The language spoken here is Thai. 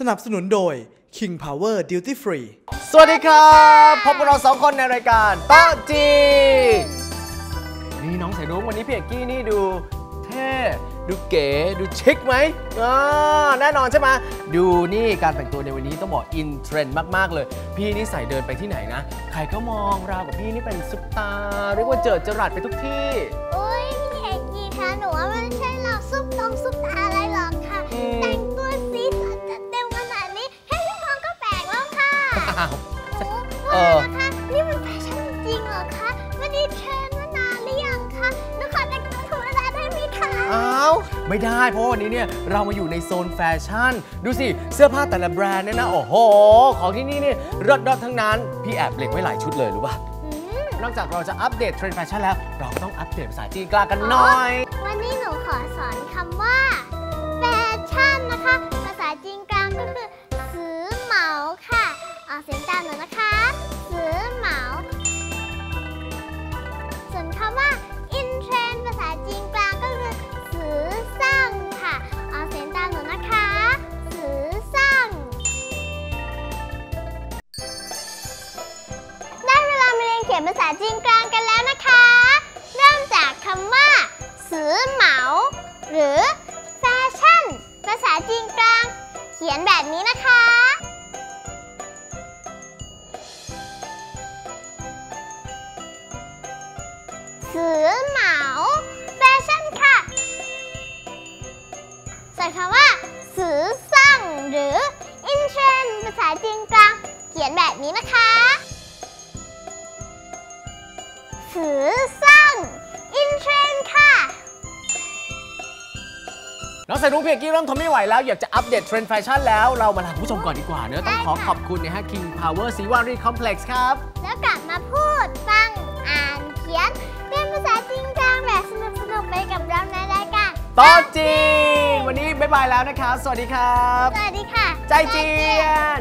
สนับสนุนโดย King Power Duty Free สวัสดีครับพบกับเราสองคนในรายการโต๊ะจีนนี่น้องสายรุ้งวันนี้พี่เอกกี้นี่ดูเท่ดูเก๋ดูชิคไหมอ่าแน่นอนใช่ไหมดูนี่การแต่งตัวในวันนี้ต้องบอกอินเทรนด์มาก ๆ เลย พี่นี่ใส่เดินไปที่ไหนนะ ใครก็มองราวกับพี่นี่เป็นซุปตาร์เรียกว่าเจิดจรัสไปทุกที่โอ้ยพี่เอกกี้คะหนูว่ามันไม่ใช่เราซุปตรงซุปตาอะไรหรอกค่ะอืมแต่ง อ้เอว่าอนะคะนี่มันแฟชั่นจริงเหรอคะมันดีเทรนด์มานานหรือยังคะหนูขอแต่งตัวธรรมดาได้ไหมคะอ้าว ไม่ได้เพราะวันนี้เนี่ยเรามาอยู่ในโซนแฟชั่น ดูสิ เสื้อผ้าแต่ละแบรนด์เนี่ยนะ โอ้โห ของที่นี่เนี่ยรดดทั้งนั้น พี่แอบเล็งไว้หลายชุดเลยรู้ป่ะ อืมนอกจากเราจะอัปเดตเทรนด์แฟชั่นแล้ว เราก็ต้องอัปเดตภาษาจีนกลางกันหน่อย วันนี้หนูขอสอนคำ ออกเสียงตามหนูนะคะสือเหมาส่วนคำว่า in trend ภาษาจีนกลางก็คือสือสั่งค่ะออกเสียงตามหนูนะคะสือสั่งได้เวลามาเรียนเขียนภาษาจีนกลางกันแล้วนะคะ เริ่มจากคำว่าสือเหมาหรือแฟชั่น ภาษาจีนกลาง เขียนแบบนี้นะคะ สือเหมาแฟชั่นค่ะส่วนคำว่าสือสั่งหรือ in trend ภาษาจีนกลาง เขียนแบบนี้นะคะสือสั่ง in trend ค่ะ น้องสายรุ้งพี่เอกกี้เริ่มทนไม่ไหวแล้ว อยากจะอัปเดตเทรนด์แฟชั่นแล้ว เรามาลาคุณผู้ชมก่อนดีกว่าเนอะต้องขอได้ค่ะขอบคุณนะฮะ King Power สีวารีคอมเพล็กซ์ครับ แล้วกลับมาพูดฟัง อ่านเขียนเรียนภาษาจีนกลางแบบสนุกสนุกๆไปกับเราในรายการโต๊ะจีนวันนี้บ๊ายบายแล้วนะครับ สวัสดีครับ สวัสดีค่ะ ใจเจียน